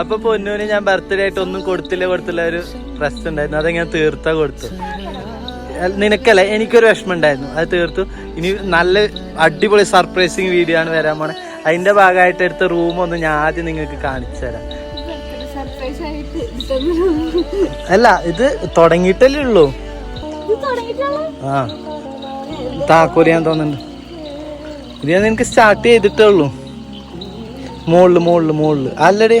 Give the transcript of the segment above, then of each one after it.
അപ്പൊ പൊന്നൂന് ഞാൻ ബർത്ത്ഡേ ആയിട്ട് ഒന്നും കൊടുത്തില്ല കൊടുത്തില്ല ഒരു പ്രശ്നം ഉണ്ടായിരുന്നു. അതെങ്ങനെ തീർത്താ കൊടുത്തു? നിനക്കല്ലേ എനിക്കൊരു വിഷമം ഉണ്ടായിരുന്നു അത് തീർത്തു. ഇനി നല്ല അടിപൊളി സർപ്രൈസിങ് വീഡിയോ ആണ് വരാൻ പോണെ. അതിന്റെ ഭാഗമായിട്ട് എടുത്ത റൂം ഒന്ന് ഞാൻ ആദ്യം നിങ്ങൾക്ക് കാണിച്ചു തരാം. അല്ല ഇത് തുടങ്ങിയിട്ടല്ലേ ഉള്ളൂ? ആ. താക്കോൽ ഞാൻ തോന്നുന്നുണ്ട്. ഇത് ഞാൻ നിനക്ക് സ്റ്റാർട്ട് ചെയ്തിട്ടേ ഉള്ളൂ. മുകളിൽ മുകളിൽ മുകളിൽ അല്ലടേ.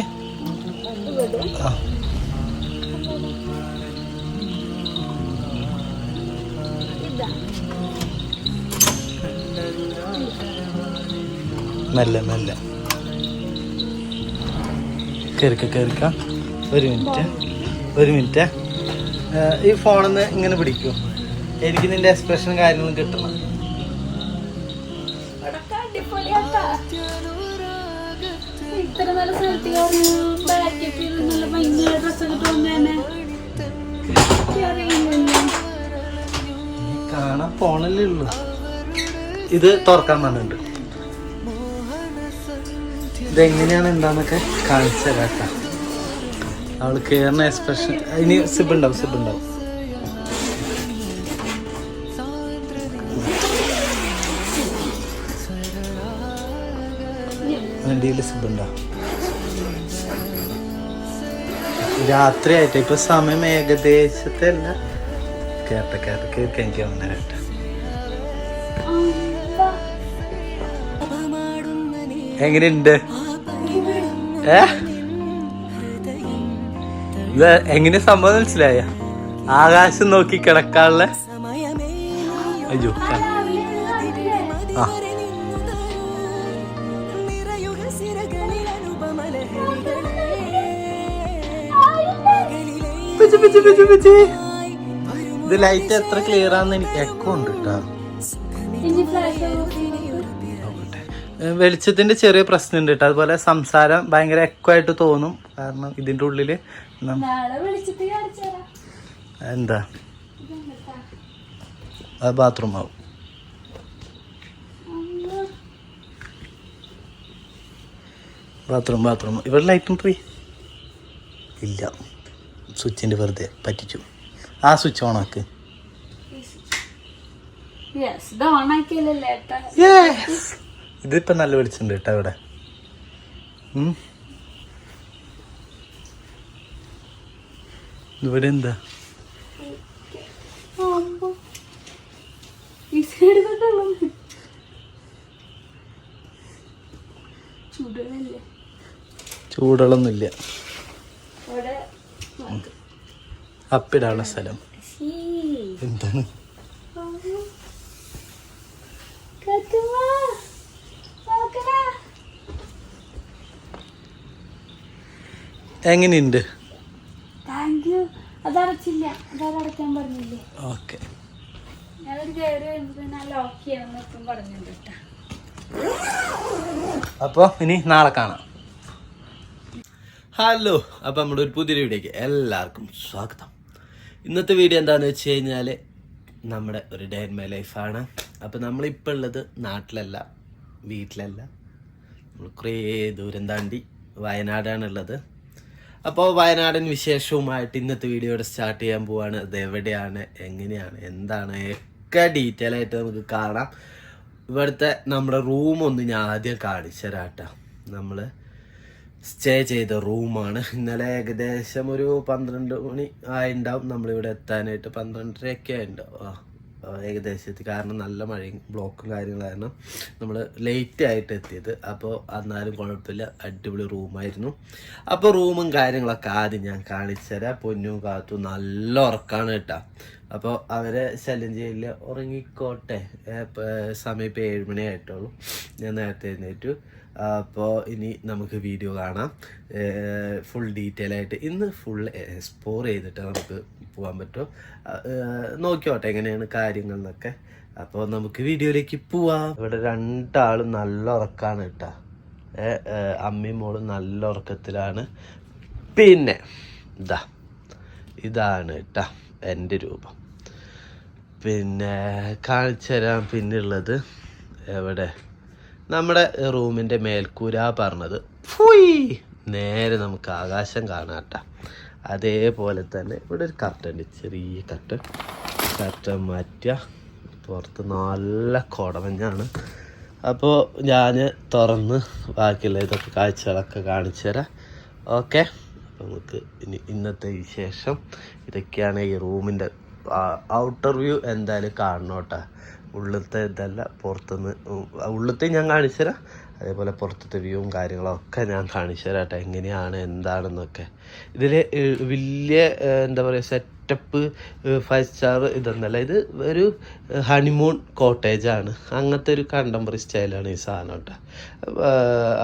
മെല്ലെ മെല്ലെ കയറിക്ക കയറിക്ക ഒരു മിനിറ്റ്. ഒരു മിനിറ്റ്. ഈ ഫോണിന്ന് ഇങ്ങനെ പിടിക്കൂ. എനിക്ക് നിന്റെ എക്സ്പ്രഷൻ കാര്യങ്ങളും കിട്ടണം. കാണാൻ ഫോണല്ലേ ഉള്ളൂ. ഇത് തുറക്കാൻ പറഞ്ഞിട്ടുണ്ട്. ഇതെങ്ങനെയാണ് എന്താന്നൊക്കെ കാണിച്ചു തരാട്ട. അവൾ കേറുന്ന എക്സ്പ്രഷൻ ഇനി സിബ് ഉണ്ടാവും സിബ് ഉണ്ടാവും. വണ്ടിയിൽ സിബ് ഉണ്ടാവും രാത്രി ആയിട്ട് ഇപ്പൊ സമയം ഏകദേശത്തെ അല്ല. കേട്ട കേട്ട കേൾക്കാൻ എനിക്ക് വന്നേരട്ടെ. എങ്ങനെയുണ്ട്? ഏ? ഇത് എങ്ങനെ സംഭവം മനസ്സിലായ? ആകാശം നോക്കി കിടക്കാനുള്ള അയ്യോ. ഇത് ലൈറ്റ് എത്ര ക്ലിയർ ആണെന്ന് എനിക്ക് എക്കോ ഉണ്ട് കേട്ടോ വെളിച്ചത്തിന്റെ ചെറിയ പ്രശ്നമുണ്ട് കേട്ടോ അതുപോലെ സംസാരം ഭയങ്കര എക്കോ ആയിട്ട് തോന്നും. കാരണം ഇതിന്റെ വിളിച്ചിട്ട് എന്താ? അത് ബാത്റൂം ആവും. ബാത്റൂം ബാത്റൂം ഇവിടെ ലൈറ്റും പോയി ഇല്ല. സ്വിച്ചിന്റെ വെറുതെ പറ്റിച്ചു. ആ സ്വിച്ച് ഓൺ ആക്ക്. യെസ് ഇത് ഓണാക്കിയല്ലേ ഏട്ടാ ഇതിപ്പോ നല്ല വെളിച്ചുണ്ട് കേട്ടോ ഇവിടെ. ഇവിടെ എന്താ? ചൂടുകളൊന്നുമില്ല. അപ്പിടാനുള്ള സ്ഥലം. എന്താണ്? എങ്ങനെയുണ്ട്? Thank you അതടച്ചില്ല. അതടക്കാൻ പറഞ്ഞില്ലേ? ഓക്കെ. അപ്പോൾ ഇനി നാളെ കാണാം. ഹലോ അപ്പോൾ നമ്മുടെ ഒരു പുതിയ വീഡിയോക്ക് എല്ലാവർക്കും സ്വാഗതം. ഇന്നത്തെ വീഡിയോ എന്താണെന്ന് വെച്ച് കഴിഞ്ഞാൽ നമ്മുടെ ഒരു ഡേ ഇൻ മൈ ലൈഫാണ് അപ്പോൾ നമ്മളിപ്പോൾ ഉള്ളത് നാട്ടിലല്ല വീട്ടിലല്ല. നമ്മൾ കുറേ ദൂരം താണ്ടി വയനാടാണുള്ളത് അപ്പോൾ വയനാടൻ വിശേഷവുമായിട്ട് ഇന്നത്തെ വീഡിയോയുടെ സ്റ്റാർട്ട് ചെയ്യാൻ പോവാണ്. അത് എവിടെയാണ്? എങ്ങനെയാണ്? എന്താണ്? ഒക്കെ ഡീറ്റെയിൽ ആയിട്ട് നമുക്ക് കാണാം. ഇവിടുത്തെ നമ്മുടെ റൂം ഒന്ന് ഞാൻ ആദ്യം കാണിച്ചു തരാട്ടോ നമ്മൾ സ്റ്റേ ചെയ്ത റൂമാണ് ഇന്നലെ ഏകദേശം ഒരു പന്ത്രണ്ട് മണി ആയിണ്ടാവും. നമ്മളിവിടെ എത്താനായിട്ട് പന്ത്രണ്ടരയൊക്കെ ആയിണ്ടാവും. ആ. ആ, ഏകദേശത്തിൽ കാരണം നല്ല മഴയും ബ്ലോക്കും കാര്യങ്ങളും കാരണം നമ്മൾ ലേറ്റ് ആയിട്ട് എത്തിയത്. അപ്പോൾ എന്നാലും കുഴപ്പമില്ല. അടിപൊളി റൂമായിരുന്നു അപ്പോൾ റൂമും കാര്യങ്ങളൊക്കെ ആദ്യം ഞാൻ കാണിച്ചു തരാം. പൊന്നും കാത്തു നല്ല ഉറക്കാണ് കേട്ടോ. അപ്പോൾ അവരെ ശല്യം ചെയ്യില്ല ഉറങ്ങിക്കോട്ടെ. സമയം ഇപ്പോൾ ഏഴുമണി ആയിട്ടുള്ളൂ. ഞാൻ നേരത്തെ എഴുന്നേറ്റു. അപ്പോൾ ഇനി നമുക്ക് വീഡിയോ കാണാം. ഫുൾ ഡീറ്റെയിൽ ആയിട്ട്. ഇന്ന് ഫുൾ എക്സ്പ്ലോർ ചെയ്തിട്ട് നമുക്ക് പോകാൻ പറ്റും. നോക്കിയോട്ടെ എങ്ങനെയാണ് കാര്യങ്ങൾ എന്നൊക്കെ അപ്പോൾ നമുക്ക് വീഡിയോയിലേക്ക് പോവാം. ഇവിടെ രണ്ടാളും നല്ല ഉറക്കാണ് കേട്ടോ. അമ്മയും മോളും നല്ല ഉറക്കത്തിലാണ്. പിന്നെ ഇതാ ഇതാണ് കേട്ടോ എന്റെ രൂപം. പിന്നെ കാണിച്ചു പിന്നെ ഉള്ളത് എവിടെ? നമ്മുടെ റൂമിന്റെ മേൽക്കൂര പറഞ്ഞത്. ഫുയ്! നേരെ നമുക്ക് ആകാശം കാണാട്ട. അതേപോലെ തന്നെ ഇവിടെ ഒരു കർട്ടൻ ഉണ്ട് ചെറിയ കർട്ടൻ കർട്ടൻ മാറ്റുക. പുറത്ത് നല്ല കുടമഞ്ഞാണ്. അപ്പോൾ ഞാൻ തുറന്ന് ബാക്കിയുള്ള ഇതൊക്കെ കാഴ്ചകളൊക്കെ കാണിച്ചു തരാം. ഓക്കെ നമുക്ക് ഇനി ഇന്നത്തെ വിശേഷം ഇതൊക്കെയാണ് ഈ റൂമിന്റെ ഔട്ടർ വ്യൂ എന്തായാലും കാണണോട്ടാ. ഉള്ളിലത്തെ ഇതല്ല പുറത്തുനിന്ന് ഉള്ളിലത്തെ ഞാൻ കാണിച്ചു തരാം അതേപോലെ പുറത്തത്തെ വ്യൂവും കാര്യങ്ങളൊക്കെ ഞാൻ കാണിച്ചു തരാം കേട്ടോ എങ്ങനെയാണ് എന്താണെന്നൊക്കെ. ഇതിൽ വലിയ എന്താ പറയുക സെറ്റപ്പ് ഫൈവ് സ്റ്റാർ ഇതൊന്നല്ല. ഇത് ഒരു ഹണിമൂൺ കോട്ടേജാണ് അങ്ങനത്തെ ഒരു കണ്ടംപററി സ്റ്റൈലാണ് ഈ സാധനം കേട്ടോ.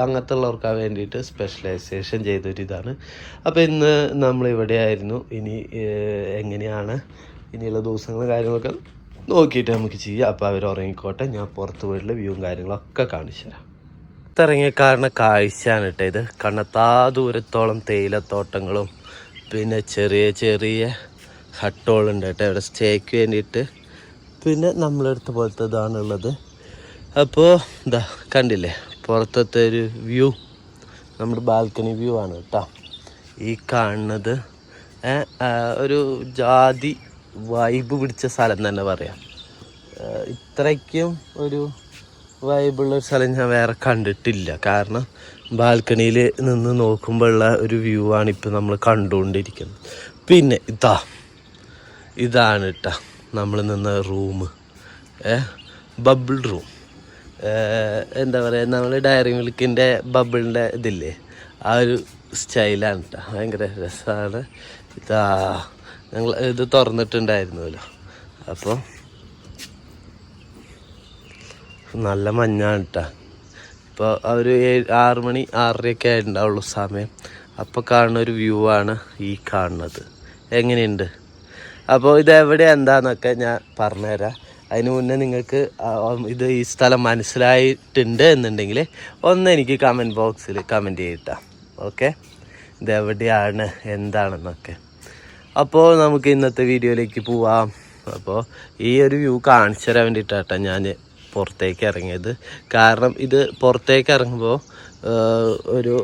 അങ്ങനത്തെ ഉള്ളവർക്ക് വേണ്ടിയിട്ട് സ്പെഷ്യലൈസേഷൻ ചെയ്തൊരു ഇതാണ് അപ്പോൾ ഇന്ന് നമ്മൾ ഇവിടെ ആയിരുന്നു ഇനി എങ്ങനെയാണ് ഇനിയുള്ള ദിവസങ്ങളും കാര്യങ്ങളൊക്കെ നോക്കിയിട്ട് നമുക്ക് ചെയ്യാം. അപ്പോൾ അവർ ഉറങ്ങിക്കോട്ടെ. ഞാൻ പുറത്ത് പോയിട്ടുള്ള വ്യൂവും കാര്യങ്ങളൊക്കെ കാണിച്ചു തരാം. പുറത്തിറങ്ങിയ കാരണം കാഴ്ചയാണ് കേട്ടോ ഇത്. കണ്ണത്താ ദൂരത്തോളം തേയിലത്തോട്ടങ്ങളും പിന്നെ ചെറിയ ചെറിയ ഹട്ടുകളുണ്ട് കേട്ടോ. ഇവിടെ സ്റ്റേക്ക് വേണ്ടിയിട്ട്. പിന്നെ നമ്മളെടുത്ത പോലത്തെ ഇതാണുള്ളത്. അപ്പോൾ എന്താ കണ്ടില്ലേ? പുറത്തത്തെ ഒരു വ്യൂ. നമ്മുടെ ബാൽക്കണി വ്യൂ ആണ് കേട്ടോ. ഈ കാണുന്നത് ഒരു ജാതി വൈബ് പിടിച്ച സ്ഥലം തന്നെ പറയാം. ഇത്രയ്ക്കും ഒരു വൈബുള്ള ഒരു സ്ഥലം ഞാൻ വേറെ കണ്ടിട്ടില്ല. കാരണം ബാൽക്കണിയിൽ നിന്ന് നോക്കുമ്പോഴുള്ള ഒരു വ്യൂ ആണ് ഇപ്പം നമ്മൾ കണ്ടുകൊണ്ടിരിക്കുന്നത്. പിന്നെ ഇതാ ഇതാണ് കേട്ടോ നമ്മൾ നിന്ന റൂം ബബിൾ റൂം എന്താ പറയുക നമ്മൾ ഡയറി മിൽക്കിന്റെ ബബിളിന്റെ ഇതില്ലേ ആ ഒരു സ്റ്റൈലാണ് കേട്ടോ ഭയങ്കര രസമാണ് ഇതാ. ഞങ്ങൾ ഇത് തുറന്നിട്ടുണ്ടായിരുന്നല്ലോ. അപ്പോൾ നല്ല മഞ്ഞാണ് കേട്ടോ ഇപ്പോൾ ഒരു ഏഴ് ആറ് മണി ആറരയൊക്കെ ആയിട്ടുണ്ടാവുള്ളൂ സമയം. അപ്പോൾ കാണുന്ന ഒരു വ്യൂ ആണ് ഈ കാണുന്നത്. എങ്ങനെയുണ്ട്? അപ്പോൾ ഇത് എവിടെ എന്താന്നൊക്കെ ഞാൻ പറഞ്ഞുതരാം. അതിന് മുന്നേ നിങ്ങൾക്ക് ഇത് ഈ സ്ഥലം മനസ്സിലായിട്ടുണ്ട് എന്നുണ്ടെങ്കിൽ ഒന്ന് എനിക്ക് കമന്റ് ബോക്സിൽ കമന്റ് ചെയ്തിട്ടാം. ഓക്കെ ഇത് എവിടെയാണ് എന്താണെന്നൊക്കെ. അപ്പോൾ നമുക്ക് ഇന്നത്തെ വീഡിയോയിലേക്ക് പോവാം. അപ്പോൾ ഈ ഒരു വ്യൂ കാണിച്ചു തരാൻ വേണ്ടിയിട്ടാട്ടോ ഞാൻ പുറത്തേക്ക് ഇറങ്ങിയത്. കാരണം ഇത് പുറത്തേക്ക് ഇറങ്ങുമ്പോൾ ഒരു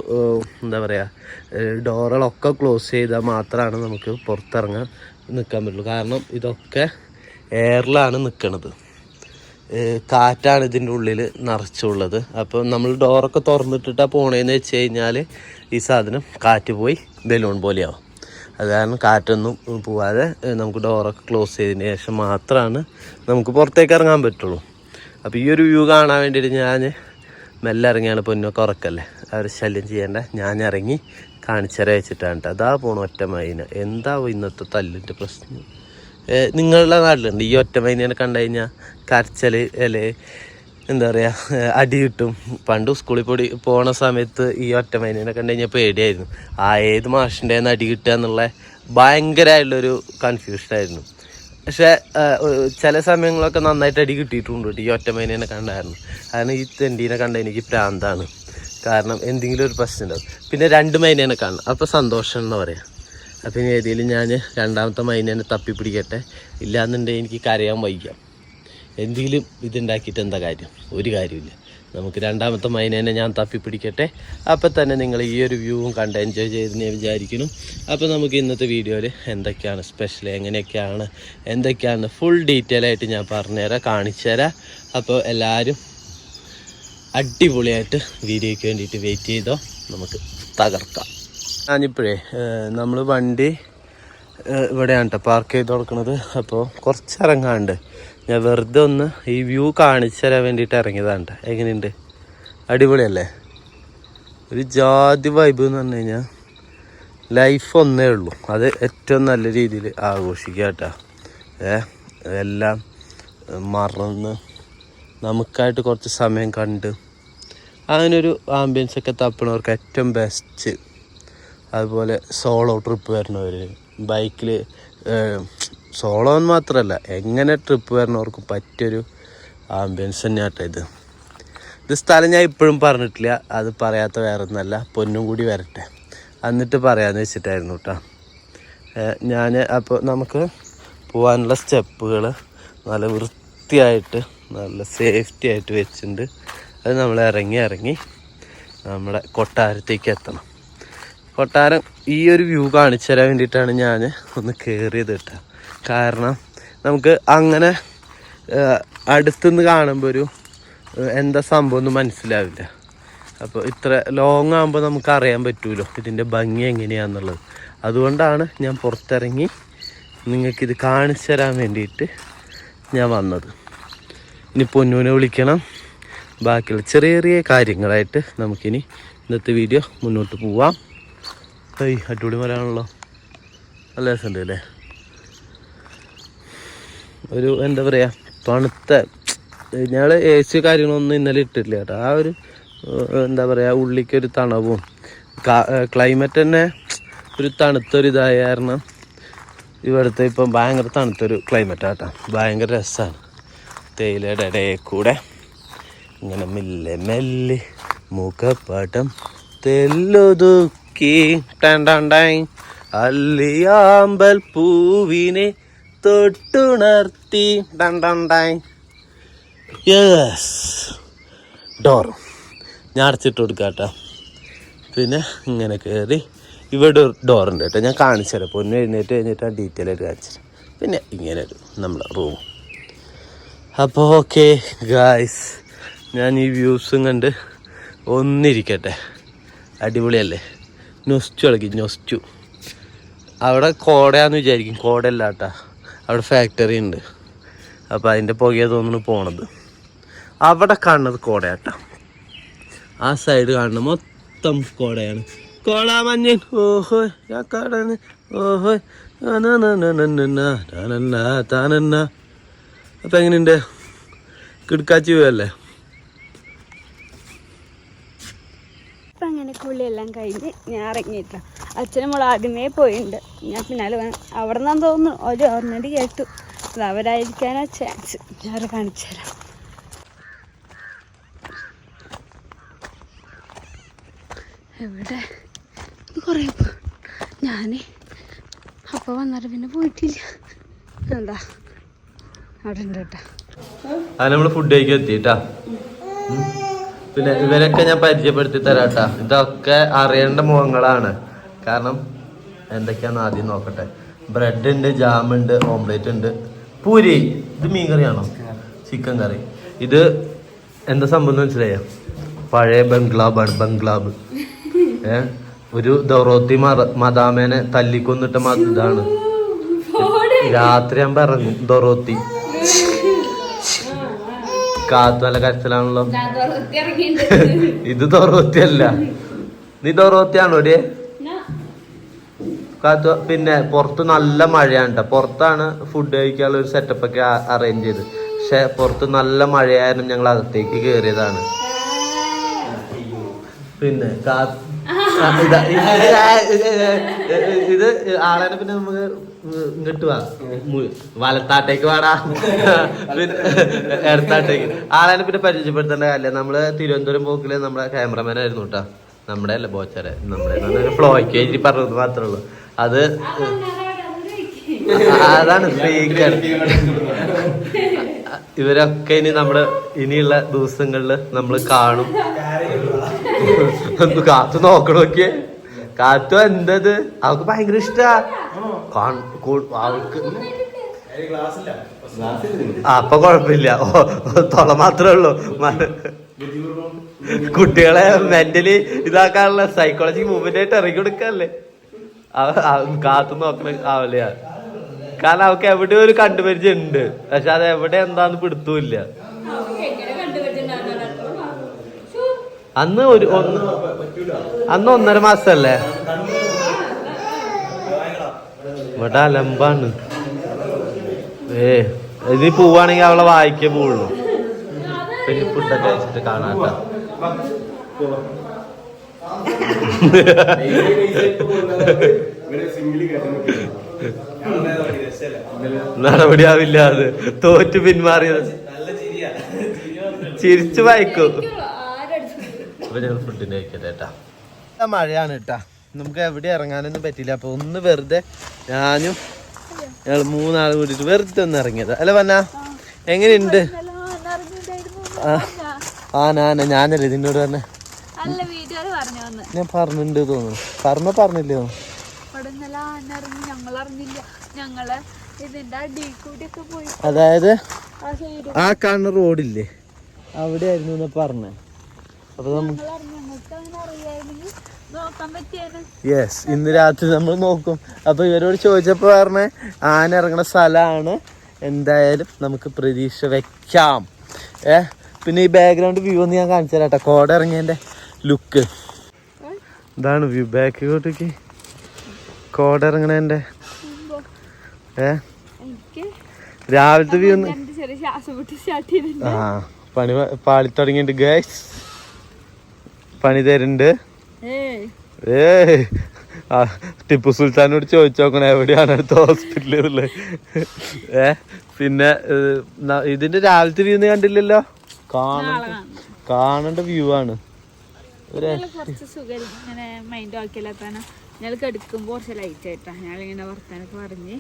എന്താ പറയുക ഡോറുകളൊക്കെ ക്ലോസ് ചെയ്താൽ മാത്രമാണ് നമുക്ക് പുറത്തിറങ്ങാൻ നിൽക്കാൻ പറ്റുള്ളൂ. കാരണം ഇതൊക്കെ എയറിലാണ് നിൽക്കുന്നത് കാറ്റാണ് ഇതിന്റെ ഉള്ളിൽ നിറച്ചുള്ളത്. അപ്പോൾ നമ്മൾ ഡോറൊക്കെ തുറന്നിട്ടിട്ടാണ് പോണേന്ന് വെച്ച് കഴിഞ്ഞാൽ ഈ സാധനം കാറ്റ് പോയി ബലൂൺ പോലെയാവും. അത് കാരണം കാറ്റൊന്നും പോവാതെ നമുക്ക് ഡോറൊക്കെ ക്ലോസ് ചെയ്തതിന് ശേഷം മാത്രമാണ് നമുക്ക് പുറത്തേക്ക് ഇറങ്ങാൻ പറ്റുള്ളൂ. അപ്പോൾ ഈ ഒരു വ്യൂ കാണാൻ വേണ്ടിയിട്ട് ഞാൻ മെല്ലെ ഇറങ്ങിയാണ് പൊന്നൊക്കെ ഉറക്കല്ലേ? അവർ ശല്യം ചെയ്യേണ്ട. ഞാൻ ഇറങ്ങി കാണിച്ചര വെച്ചിട്ടാണ് കേട്ടോ അതാ പോണ ഒറ്റ മൈന. എന്താ ഇന്നത്തെ തല്ലിന്റെ പ്രശ്നം? നിങ്ങളുടെ നാട്ടിലുണ്ട് ഈ ഒറ്റ മൈനേനെ കണ്ടു കഴിഞ്ഞാൽ കരച്ചൽ അല്ലേ? എന്താ പറയുക അടി കിട്ടും. പണ്ട് സ്കൂളിൽ പോയി പോണ സമയത്ത് ഈ ഒറ്റ മൈനേനെ കണ്ടു കഴിഞ്ഞാൽ പേടിയായിരുന്നു. ആ ഏത് മാഷിന്റെ അടി കിട്ടുക എന്നുള്ള ഭയങ്കരമായിട്ടുള്ളൊരു കൺഫ്യൂഷനായിരുന്നു പക്ഷേ ചില സമയങ്ങളൊക്കെ നന്നായിട്ട് അടി കിട്ടിയിട്ടുണ്ട് കേട്ടോ ഈ ഒറ്റ മൈനേനെ കണ്ടായിരുന്നു. കാരണം ഈ തെണ്ടീനെ കണ്ട എനിക്ക് പ്രാന്താണ്. കാരണം എന്തെങ്കിലും ഒരു പ്രശ്നം ഉണ്ടാവും. പിന്നെ രണ്ട് മൈനേനെ കാണണം. അപ്പോൾ സന്തോഷം എന്ന് പറയാം. അപ്പം ഇനി ഏതെങ്കിലും ഞാൻ രണ്ടാമത്തെ മൈനേനെ തപ്പി പിടിക്കട്ടെ ഇല്ലാന്നുണ്ടെങ്കിൽ എനിക്ക് കരയാൻ വയ്ക്കാം എന്തെങ്കിലും ഇതുണ്ടാക്കിയിട്ട് എന്താ കാര്യം? ഒരു കാര്യമില്ല നമുക്ക് രണ്ടാമത്തെ മൈനേനെ ഞാൻ തപ്പി പിടിക്കട്ടെ അപ്പം തന്നെ നിങ്ങൾ ഈ ഒരു വ്യൂവും കണ്ട് എൻജോയ് ചെയ്തെന്ന് വിചാരിക്കുന്നു. അപ്പോൾ നമുക്ക് ഇന്നത്തെ വീഡിയോയിൽ എന്തൊക്കെയാണ് സ്പെഷ്യൽ എങ്ങനെയൊക്കെയാണ് എന്തൊക്കെയാണ് ഫുൾ ഡീറ്റെയിൽ ആയിട്ട് ഞാൻ പറഞ്ഞുതരാം കാണിച്ചു തരാം അപ്പോൾ എല്ലാവരും അടിപൊളിയായിട്ട് വീഡിയോയ്ക്ക് വേണ്ടിയിട്ട് വെയിറ്റ് ചെയ്തോ. നമുക്ക് തകർക്കാം. ഞാനിപ്പോഴേ നമ്മൾ വണ്ടി ഇവിടെയാണ് കേട്ടോ പാർക്ക് ചെയ്ത് കൊടുക്കുന്നത് അപ്പോൾ കുറച്ച് ഇറങ്ങാണ്ട് ഞാൻ വെറുതെ ഒന്ന് ഈ വ്യൂ കാണിച്ചു തരാൻ വേണ്ടിയിട്ട് ഇറങ്ങിയതാണ് എങ്ങനെയുണ്ട്? അടിപൊളിയല്ലേ? ഒരു ജാതി വൈബ് എന്ന് പറഞ്ഞു കഴിഞ്ഞാൽ ലൈഫ് ഒന്നേ ഉള്ളൂ. അത് ഏറ്റവും നല്ല രീതിയിൽ ആഘോഷിക്കുക കേട്ടോ. ഏ എല്ലാം മറന്ന് നമുക്കായിട്ട് കുറച്ച് സമയം കണ്ട് അങ്ങനൊരു ആംബിയൻസ് ഒക്കെ തപ്പണവർക്ക് ഏറ്റവും ബെസ്റ്റ് അതുപോലെ സോളോ ട്രിപ്പ് വരുന്നവർ ബൈക്കിൽ സോളോ എന്ന് മാത്രമല്ല എങ്ങനെ ട്രിപ്പ് വരണവർക്ക് പറ്റിയൊരു ആംബിയൻസ് തന്നെയാട്ടോ ഇത്. ഇത് സ്ഥലം ഞാൻ ഇപ്പോഴും പറഞ്ഞിട്ടില്ല അത് പറയാത്ത വേറെ ഒന്നല്ല പൊന്നും കൂടി വരട്ടെ. എന്നിട്ട് പറയാമെന്ന് വെച്ചിട്ടായിരുന്നു കേട്ടോ ഞാൻ അപ്പോൾ നമുക്ക് പോകാനുള്ള സ്റ്റെപ്പുകൾ നല്ല വൃത്തിയായിട്ട് നല്ല സേഫ്റ്റി ആയിട്ട് വെച്ചിട്ടുണ്ട്. അത് നമ്മൾ ഇറങ്ങി ഇറങ്ങി നമ്മുടെ കൊട്ടാരത്തേക്ക് എത്തണം. കൊട്ടാരം ഈ ഒരു വ്യൂ കാണിച്ചു തരാൻ വേണ്ടിയിട്ടാണ് ഞാൻ ഒന്ന് കയറിയത് കേട്ടോ കാരണം നമുക്ക് അങ്ങനെ അടുത്തുനിന്ന് കാണുമ്പോൾ ഒരു എന്താ സംഭവം ഒന്നും മനസ്സിലാവില്ല. അപ്പോൾ ഇത്ര ലോങ് ആകുമ്പോൾ നമുക്ക് അറിയാൻ പറ്റുമല്ലോ ഇതിന്റെ ഭംഗി എങ്ങനെയാണെന്നുള്ളത് അതുകൊണ്ടാണ് ഞാൻ പുറത്തിറങ്ങി നിങ്ങൾക്കിത് കാണിച്ചു തരാൻ വേണ്ടിയിട്ട് ഞാൻ വന്നത്. ഇനി പൊന്നൂനെ വിളിക്കണം. ബാക്കിയുള്ള ചെറിയ ചെറിയ കാര്യങ്ങളായിട്ട് നമുക്കിനി ഇന്നത്തെ വീഡിയോ മുന്നോട്ട് പോവാം. അടിപൊളി മരമാണല്ലോ നല്ല രസമുണ്ട് അല്ലേ? ഒരു എന്താ പറയുക തണുത്ത ഞങ്ങൾ എ സി കാര്യങ്ങളൊന്നും ഇന്നലെ ഇട്ടിട്ടില്ല കേട്ടോ. ആ ഒരു എന്താ പറയുക ഉള്ളിക്കൊരു തണവും ക്ലൈമറ്റ് തന്നെ ഒരു തണുത്തൊരു ഇതായ കാരണം ഇവിടുത്തെ ഇപ്പം ഭയങ്കര തണുത്തൊരു ക്ലൈമറ്റ് ആട്ടോ ഭയങ്കര രസമാണ് തേയിലയുടെ ഇടയിൽ കൂടെ ഇങ്ങനെ മെല്ലെ മെല്ലെ മുഖപ്പാട്ടം തെല്ലൊതുക്കി ടണ്ടാണ്ടായി അല്ലിയാമ്പൽ പൂവിനെ തൊട്ടുണർത്തി. യെസ് ഡോർ ഞാൻ അടച്ചിട്ട് കൊടുക്കാട്ടോ. പിന്നെ ഇങ്ങനെ കയറി ഇവിടെ ഒരു ഡോറുണ്ട് കേട്ടോ. ഞാൻ കാണിച്ചു തരാം. പൊന്നു എഴുന്നേറ്റ് കഴിഞ്ഞിട്ട് ആ ഡീറ്റെയിൽ ആയിട്ട് കാണിച്ചു തരാം. പിന്നെ ഇങ്ങനെ ഒരു നമ്മുടെ റൂം അപ്പോൾ ഓക്കെ ഗായ്സ് ഞാൻ ഈ വ്യൂസും കണ്ട് ഒന്നിരിക്കട്ടെ. അടിപൊളിയല്ലേ? നൊസ്റ്റു ഇളക്കി നൊസ്റ്റു അവിടെ കോടയാന്ന് വിചാരിക്കും. കോടയല്ല കേട്ടാ. അവിടെ ഫാക്ടറി ഉണ്ട്. അപ്പോൾ അതിന്റെ പുകയെ തോന്നുന്നു പോണത്. അവിടെ കാണുന്നത് കോടയാട്ട. ആ സൈഡ് കാണുന്ന മൊത്തം കോടയാണ്. കോളാമഞ്ഞൻ ഓഹോ ഞാൻ കാടാണ് ഓഹോ അപ്പം എങ്ങനെയുണ്ട്? കിടക്കാച്ചി പോയല്ലേ അപ്പം അങ്ങനെ കുളിയെല്ലാം കഴിഞ്ഞ് ഞാൻ ഇറങ്ങിയിട്ടില്ല അച്ഛനും മോൾ ആദ്യമേ പോയിണ്ട്. ഞാൻ പിന്നാലെ വേണം അവിടെ നിന്നാന്ന് തോന്നുന്നു. ഒരു ഓർമ്മേണ്ടി കേട്ടു. അത് അവരായിരിക്കാനാ ചാൻസ് ഞാൻ കാണിച്ചു തരാം. എവിടെ? കുറേ ഞാൻ അപ്പോൾ വന്നിട്ട് പിന്നെ പോയിട്ടില്ല. എന്താ? അവിടെ ഉണ്ട് കേട്ടോ. അത് നമ്മൾ ഫുഡ് കഴിക്കാൻ എത്തിട്ടാ പിന്നെ ഇവരൊക്കെ ഞാൻ പരിചയപ്പെടുത്തി തരാട്ടാ. ഇതൊക്കെ അറിയേണ്ട മുഖങ്ങളാണ്. കാരണം എന്തൊക്കെയാന്ന് ആദ്യം നോക്കട്ടെ. ബ്രെഡ് ഉണ്ട് ജാം ഉണ്ട് ഓംലേറ്റ് ഉണ്ട്. പൂരി ഇത് മീൻ കറിയാണോ? ചിക്കൻ കറി. ഇത് എന്താ സംഭവം എന്ന് മനസ്സിലായോ? പഴയ ബംഗ്ലാബാണ് ബംഗ്ലാബ്. ഏ? ഒരു ദൗറോത്തി മദാമേനെ തല്ലിക്കൊന്നിട്ട മതാണ് ഇതാണ്. രാത്രി ഞാൻ ഇറങ്ങും ദൊറോത്തി. കാത്തു നല്ല കരച്ചിലാണല്ലോ. ഇത് ദൊറോത്തി അല്ല നീ ദൊറോത്തിയാണോ ഡേ? കാത്തു. പിന്നെ പുറത്ത് നല്ല മഴയാണ് കേട്ടോ പുറത്താണ് ഫുഡ് കഴിക്കാനുള്ള ഒരു സെറ്റപ്പ് ഒക്കെ അറേഞ്ച് ചെയ്ത്. പക്ഷെ പുറത്ത് നല്ല മഴയായിരുന്നു ഞങ്ങൾ അകത്തേക്ക് കയറിയതാണ് പിന്നെ ഇത് ആളെ പിന്നെ നമുക്ക് ഇങ്ങോട്ട് വാ. വലത്താട്ടേക്ക് വാടാ. പിന്നെ ഇടത്താട്ടേക്ക്. ആളെ പിന്നെ പരിചയപ്പെടുത്തേണ്ട കാര്യം നമ്മൾ തിരുവനന്തപുരം പോക്കിൽ നമ്മുടെ ക്യാമറമാൻ ആയിരുന്നു കേട്ടോ നമ്മുടെ അല്ല ബോച്ചാരെ നമ്മുടെ ഫ്ലോയ്ക്ക് എഴുതി പറഞ്ഞത് മാത്രമേ ഉള്ളൂ. അത് അതാണ് ഫ്രീക്കാണ് ഇവരൊക്കെ ഇനി നമ്മൾ ഇനിയുള്ള ദിവസങ്ങളിൽ നമ്മൾ കാണും. കാത്തു നോക്കണോക്കെ കാത്തു എന്തത്? അവൾക്ക് ഭയങ്കര ഇഷ്ടാ. അവൾക്ക് അപ്പൊ കൊഴപ്പില്ല. ഓ, തൊള മാത്രമേ ഉള്ളൂ. കുട്ടികളെ മെന്റലി ഇതാക്കാനുള്ള സൈക്കോളജി മൂവ്മെന്റ് ആയിട്ട് ഇറങ്ങി കൊടുക്കല്ലേ? കാത്തു നോക്കണ ആവില്ല കാരണം അവൾക്ക് എവിടെ ഒരു കണ്ടുപരിചയം ഉണ്ട് പക്ഷെ അത് എവിടെ എന്താന്ന് പിടുത്തൂല്ല അന്ന് ഒരു ഒന്ന് അന്ന് ഒന്നര മാസല്ലേ? ഇവിടെ അലമ്പാണ്. ഏ ഇത് പോവാണെങ്കിൽ അവളെ വായിക്കേ പോവുള്ളൂ. പിന്നെ ഫുഡൊക്കെ കഴിച്ചിട്ട് കാണാട്ട. നടപടിയാവില്ല അത്. തോറ്റു പിന്മാറിയത്. ചിരിച്ചു വായിക്കും. അപ്പൊ ഞങ്ങൾ ഫുഡിന് കഴിക്കട്ടെ കേട്ടാ മഴയാണ് കേട്ടാ നമുക്ക് എവിടെ ഇറങ്ങാനൊന്നും പറ്റില്ല. അപ്പൊ ഒന്ന് വെറുതെ ഞാനും ഞങ്ങൾ മൂന്നാൾ കൂടിയിട്ട് വെറുതെ ഒന്ന് ഇറങ്ങിയത്. അല്ല വന്ന? എങ്ങനെയുണ്ട്? ആ നാന ആന ഞാനല്ലേ ഇതിനോട് പറഞ്ഞ? അല്ല വീട്ടുകാർ പറഞ്ഞു വന്ന്. ഞാൻ പറഞ്ഞിട്ടുണ്ട് തോന്നുന്നു. പറഞ്ഞ പറഞ്ഞില്ലേ? അതായത് ആ കാണുന്ന റോഡില്ലേ? അവിടെ ആയിരുന്നു പറഞ്ഞേ. അപ്പൊ യെസ് ഇന്ന് രാത്രി നമ്മൾ നോക്കും. അപ്പൊ ഇവരോട് ചോദിച്ചപ്പോ പറഞ്ഞ ആന ഇറങ്ങുന്ന സ്ഥലമാണ് എന്തായാലും നമുക്ക് പ്രതീക്ഷ വെക്കാം. ഏ പിന്നെ ഈ ബാക്ക്ഗ്രൗണ്ട് വ്യൂ ഒന്ന് ഞാൻ കാണിച്ചു തരാം കേട്ടോ കോട ഇറങ്ങിയതിന്റെ ലുക്ക് ഇതാണ് വ്യൂ ബാക്കിലോട്ടേക്ക് കോട ഇറങ്ങണേന്റെ ഏ? രാവിലത്തെ വ്യൂ ഒന്ന് ആ പണി പാളി തുടങ്ങിയിട്ടുണ്ട്. ഗൈസ് പണി തരുന്നുണ്ട്. ഏ ആ, ടിപ്പു സുൽത്താനോട് ചോദിച്ചു നോക്കണം എവിടെയാണ് അടുത്ത ഹോസ്പിറ്റലിൽ ഏ പിന്നെ ഇതിന്റെ രാവിലത്തെ വ്യൂ കണ്ടില്ലല്ലോ? കാണണ്ട. കാണേണ്ട വ്യൂ ആണ്. ഒരു ഞങ്ങൾ കുറച്ച് സുഖം ഇങ്ങനെ മൈൻഡ് ആക്കിയല്ലാത്താണ് ഞങ്ങൾ കെടുക്കുമ്പോൾ കുറച്ച് ലൈറ്റ് ആയിട്ടാ. ഞങ്ങളിങ്ങനെ വർത്താനൊക്കെ പറഞ്ഞ്.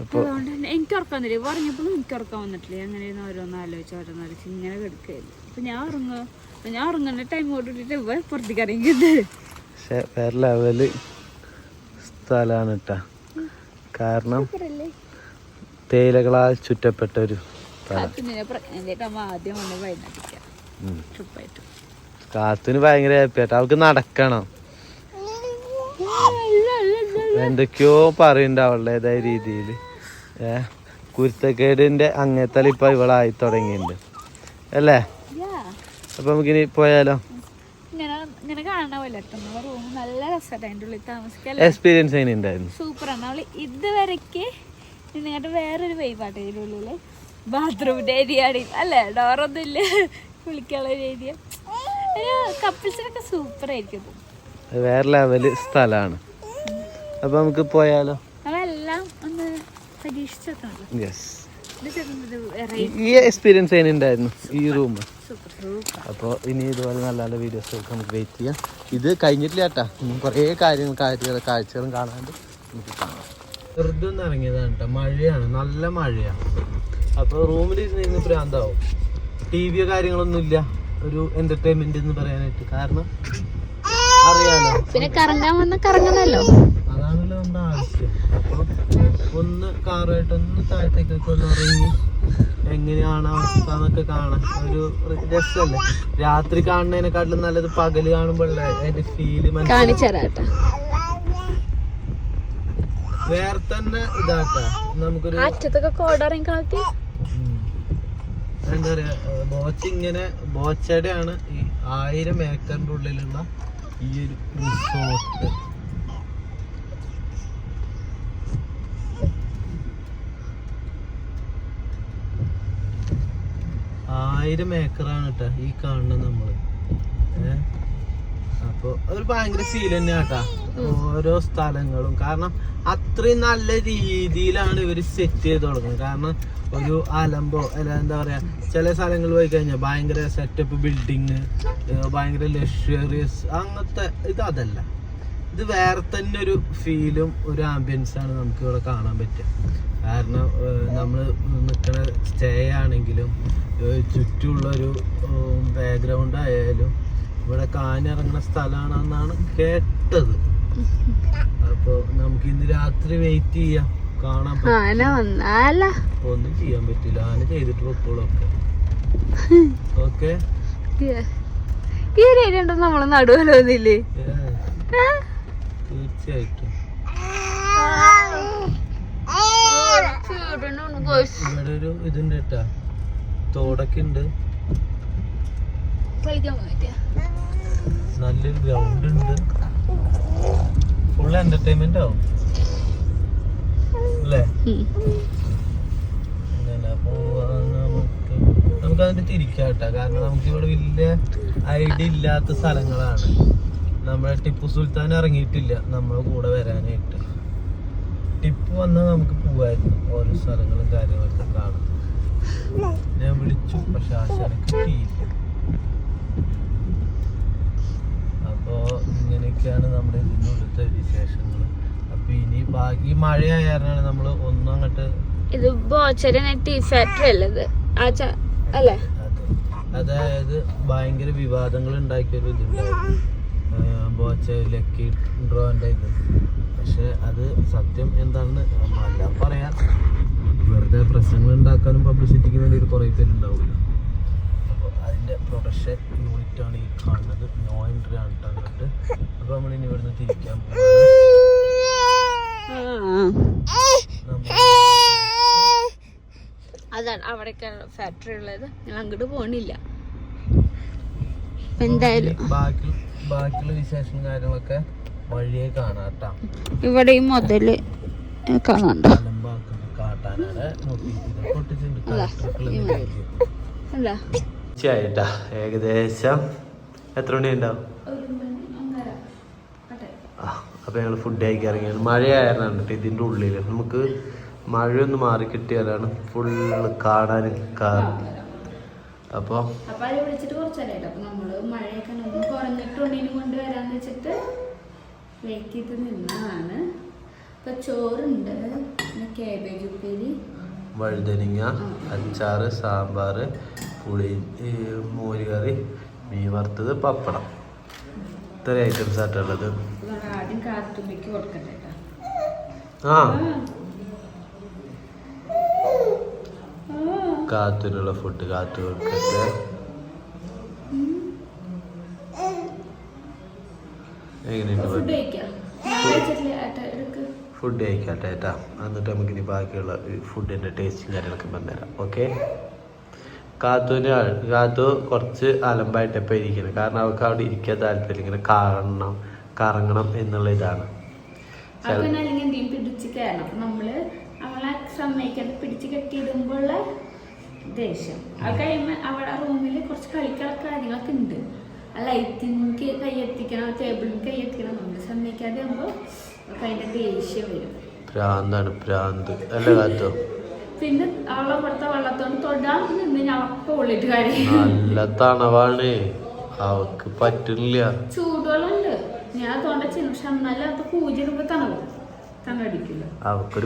അപ്പൊ അതുകൊണ്ട് തന്നെ എനിക്ക് ഉറക്കം വന്നില്ല പറഞ്ഞപ്പോഴും എനിക്ക് ഉറക്കാൻ വന്നിട്ടില്ല. അങ്ങനെ ഓരോന്ന് ആലോചിച്ച് ഓരോന്ന് ആലോചിച്ച് ഇങ്ങനെ കിടക്കുകയായിരുന്നു അപ്പൊ ഞാൻ ഉറങ്ങുക. ഞാൻ ഉറങ്ങുന്ന ടൈം കൊണ്ടിട്ട് ഇവ പുറത്തേക്ക് ഇറങ്ങിയത് പക്ഷെ വേറെ ലെവൽ സ്ഥലമാണ് കേട്ടാ കാരണം തേയിലകളാൽ ചുറ്റപ്പെട്ട ഒരു കാത്തിന് ഭയങ്കര ഹാപ്പി ആയിട്ട് അവൾക്ക് നടക്കണം. എന്തൊക്കെയോ പറയുന്നുണ്ട് അവളുടേതായ രീതിയിൽ ഏ കുരുത്തക്കേടിന്റെ അങ്ങേത്തല ഇപ്പൊ ഇവളായി തുടങ്ങിയിട്ടുണ്ട്. അല്ലേ? അപ്പൊ നമുക്കിനി പോയാലോ? എക്സ്പീരിയൻസ് എങ്ങനെ ഉണ്ടായിരുന്നു സൂപ്പറാണ് അവൾ ഇതുവരെക്ക് നിങ്ങളുടെ വേറൊരു വൈബാട്ട് ഇതിന്റെ ഉള്ളിൽ. ബാത്റൂമിന്റെ ഏരിയ അല്ലേ? ഡോറൊന്നും ഇല്ല. കുളിക്കാനുള്ള ഒരു ഏരിയ. കപ്പിൾസിനൊക്കെ സൂപ്പർ ആയിരിക്കും. വേറെ ലെവൽ സ്ഥലമാണ്. അപ്പൊ നമുക്ക് പോയാലോ നമ്മളെല്ലാം ഒന്ന് പരീക്ഷിച്ചോക്കണല്ലോ യെസ് ഇത് ചെറുതൊരു വെറൈറ്റി ഈ എക്സ്പീരിയൻസ് എങ്ങനെ ഉണ്ടായിരുന്നു ഈ റൂം അപ്പോൾ ഇനി ഇതുപോലെ നല്ല നല്ല വീഡിയോസ് ഒക്കെ നമുക്ക് വെയിറ്റ് ചെയ്യാം. ഇത് കഴിഞ്ഞിട്ടില്ല കേട്ടാ. ഇനി കുറേ കാര്യങ്ങൾ കാര്യങ്ങൾ കാഴ്ചകളും കാണാണ്ട് നമുക്ക് കാണാം. വെറുതെ ഒന്ന് ഇറങ്ങിയതാണ് കേട്ടോ. മഴയാണ്. നല്ല മഴയാണ്. അപ്പോൾ റൂമിൽ ഇരുന്ന് ഭ്രാന്താവും. ടി വിയോ കാര്യങ്ങളൊന്നും ഇല്ല. ഒരു എന്റർടൈൻമെന്റ് എന്ന് പറയാനായിട്ട്. കാരണം അറിയാലോ. പിന്നെ കറങ്ങാൻ വന്ന കറങ്ങണല്ലോ നമ്മുടെ ആവശ്യം അപ്പോൾ ഒന്ന് കാറായിട്ട് ഒന്ന് താഴത്തേക്കൊക്കെ ഒന്ന് ഇറങ്ങി എങ്ങനെയാണ് അവസ്ഥ എന്നൊക്കെ കാണാൻ ഒരു രസമല്ലേ? രാത്രി കാണുന്നതിനെക്കാട്ടിലും നല്ലത് പകൽ കാണുമ്പോഴല്ലേ അതിന്റെ ഫീൽ കാണിച്ചരാട്ടാ വേറെ തന്നെ ഇതാക്കാം. നമുക്കൊരു. എന്താ പറയാ ബോച്ച ഇങ്ങനെ ബോച്ചയുടെയാണ് ഈ ആയിരം ഏക്കറിന്റെ ഉള്ളിലുള്ള ഈ ഒരു റിസോർട്ട് ആയിരം ഏക്കറാണ് കേട്ടാ ഈ കാണുന്നത് നമ്മൾ. അപ്പൊ അതൊരു ഭയങ്കര ഫീൽ തന്നെ കേട്ടാ ഓരോ സ്ഥലങ്ങളും. കാരണം അത്രയും നല്ല രീതിയിലാണ് ഇവർ സെറ്റ് ചെയ്ത് തുടങ്ങുന്നത്. കാരണം ഒരു അലമ്പോ അല്ല എന്താ പറയാ ചില സ്ഥലങ്ങളിൽ പോയി കഴിഞ്ഞാൽ ഭയങ്കര സെറ്റപ്പ് ബിൽഡിങ് ഭയങ്കര ലക്ഷറിയസ് അങ്ങനത്തെ ഇത് അതല്ല. ഇത് വേറെ തന്നെ ഒരു ഫീലും ഒരു ആംബിയൻസാണ് നമുക്ക് ഇവിടെ കാണാൻ പറ്റുക. കാരണം നമ്മൾ നിൽക്കുന്ന സ്റ്റേ ആണെങ്കിലും ചുറ്റുമുള്ളൊരു ചുറ്റുമുള്ള ഒരു ബാക്ക്ഗ്രൗണ്ട് ആയാലും ഇവിടെ കാനിറങ്ങുന്ന സ്ഥലമാണെന്നാണ് കേട്ടത്. അപ്പോൾ നമുക്ക് ഇന്ന് രാത്രി വെയിറ്റ് ചെയ്യാം. കാണാൻ പറ്റും ആന വന്നാല ഒന്നും ചെയ്യാൻ പറ്റില്ല. ആന ചെയ്തിട്ട് പൊക്കോളൊക്കെ ഓക്കെ? ഈ ഒരു ഏരിയ ഉണ്ടോ നമ്മൾ നടുവല്ലോന്നില്ലേ തീർച്ചയായിട്ടും. ഇവിടെ ഒരു ഇതുണ്ട് കേട്ടാ. തോടൊക്കെ ഉണ്ട് നല്ലൊരു ഗ്രൗണ്ട് ഉണ്ട്. ഫുൾ എന്റർടൈൻമെന്റ് ആവും. അല്ലേ? നമുക്ക്. അതിന്റെ തിരിക്കാം കേട്ടോ. കാരണം നമുക്ക് ഇവിടെ വലിയ ഐഡിയ ഇല്ലാത്ത സ്ഥലങ്ങളാണ്. നമ്മളെ ടിപ്പു സുൽത്താൻ ഇറങ്ങിയിട്ടില്ല. നമ്മളെ കൂടെ വരാനായിട്ട്. ടിപ്പു വന്നാൽ നമുക്ക് പോവായിരുന്നു. ഓരോ സ്ഥലങ്ങളും കാര്യങ്ങളൊക്കെ കാണാം. ഞാൻ വിളിച്ചു പക്ഷെ ആശാനെ കിട്ടിയില്ല. അപ്പോ ഇങ്ങനെയൊക്കെയാണ് നമ്മുടെ ഇതിനുള്ളത്തെ വിശേഷങ്ങൾ അപ്പൊ ഇനി ബാക്കി മഴയായ കാരണമാണ് നമ്മൾ ഒന്നും അങ്ങോട്ട് ഇത് ബോച്ചര ടീ ഫാക്ടറി അല്ലത് അല്ലേ അതായത് ഭയങ്കര വിവാദങ്ങൾ ഉണ്ടാക്കിയൊരു ഇതുണ്ടായിരുന്നു. ബോച്ച ലക്കി ഡ്രോന്റെ ഇത്. പക്ഷെ അത് സത്യം എന്താണെന്ന് എല്ലാം പറയാം വെറുതെ പ്രശ്നങ്ങൾ ഉണ്ടാക്കാനും പബ്ലിസിറ്റിക്ക് വേണ്ടി ഒരു കുറേ പേരുണ്ടാവില്ല അപ്പോൾ അതിന്റെ പ്രൊഡക്ഷൻ യൂണിറ്റ് ആണ് ഈ കാണുന്നത്. നോ എൻട്രി ആണ് കേട്ടോ അപ്പോൾ നമ്മൾ ഇനി ഇവിടുന്ന് തിരിക്കാൻ അതാണ് അവിടേക്കാണ് ഫാക്ടറി ഉള്ളത്. ഞാൻ അങ്ങോട്ട് പോണില്ല. എന്തായാലും ബാക്കി ബാക്കിയുള്ള വിശേഷം കാര്യങ്ങളൊക്കെ വഴിയെ കാണാട്ടാ. ഇവിടെ ഈ മുതൽ കാണണ്ട. ഉച്ചയായിട്ടാ. ഏകദേശം എത്ര മണി ഉണ്ടാവും ആ അപ്പോൾ ഞങ്ങൾ ഫുഡ് കഴിക്കാൻ ഇറങ്ങിയാണ് മഴയായിരുന്നു കേട്ടോ ഇതിന്റെ ഉള്ളിൽ നമുക്ക് മഴയൊന്ന് മാറി കിട്ടിയാലാണ് ഫുള്ള് കാണാൻ അപ്പോൾ അപ്പൊ അത് വിളിച്ചിട്ട് കുറച്ചേരായിട്ട് അപ്പൊ നമ്മൾ മഴയൊക്കെ ഒന്ന് കുറഞ്ഞിട്ടുണ്ടെങ്കിൽ കൊണ്ടുവരാന്ന് വെച്ചിട്ട് വെയിറ്റ് ചെയ്ത് നിന്നതാണ്. ഇപ്പൊ ചോറുണ്ട്. പിന്നെ കേബേജ് ഉപ്പേരി. വഴുതനങ്ങ അച്ചാറ് സാമ്പാർ പുളി മോരുകറി മോര് കറി മീൻ വറുത്തത് പപ്പടം. ഇത്ര ഐറ്റംസ് ആയിട്ടുള്ളത്. ആദ്യം കാത്തുമ്പിക്ക് കൊടുക്കട്ടെ കേട്ടോ ആ. കാത്തിനുള്ള ഫുഡ് കാത്തു കൊടുക്കട്ടെ എങ്ങനെയുണ്ട് ഫുഡ് കഴിക്കട്ടെ ഏട്ടാ. എന്നിട്ട് നമുക്ക് ഇനി ബാക്കിയുള്ള ഫുഡിന്റെ ടേസ്റ്റും കാര്യങ്ങളൊക്കെ പറഞ്ഞുതരാം. ഓക്കെ കാത്തുവിന് കാത്തു കുറച്ച് അലമ്പായിട്ട് ഇപ്പം ഇരിക്കുന്നത് കാരണം അവൾക്ക് അവിടെ ഇരിക്കാൻ താല്പര്യം ഇങ്ങനെ കാണണം കറങ്ങണം എന്നുള്ള ഇതാണ്. പിടിച്ച് കയറണം നമ്മൾ അവളെ സമ്മതിക്കാതെ പിടിച്ച് കെട്ടിയിടുമ്പോഴുള്ള ദേഷ്യം. അത് കഴിയുമ്പോൾ അവിടെ റൂമിൽ കുറച്ച് കളിക്കള കാര്യങ്ങളൊക്കെ ഉണ്ട്. ആ ലൈറ്റിന് കൈയെത്തിക്കണം ടേബിളിന് കൈയെത്തിക്കണം നമ്മൾ സമ്മതിക്കാതെ ആകുമ്പോൾ അതിന്റെ ദേഷ്യം വരും. പ്രാന്താണ് പ്രാന്ത്. അല്ല കാത്തു? പിന്നെ അവളെ പുറത്തെ വെള്ളത്തോണ്ട് തൊടാൻ നിന്ന് ഞാൻ അപ്പൊ ഉള്ളിട്ട് കാര്യം. നല്ല തണവാണ്. അവക്ക് പറ്റുന്നില്ല. ചൂടുവെള്ളമുണ്ട്. ഞാൻ തൊണ്ട ചെയ്യുന്നു പക്ഷെ എന്നാലും അത് പൂജ തണവ് തണടിക്കില്ല അവക്കൊരു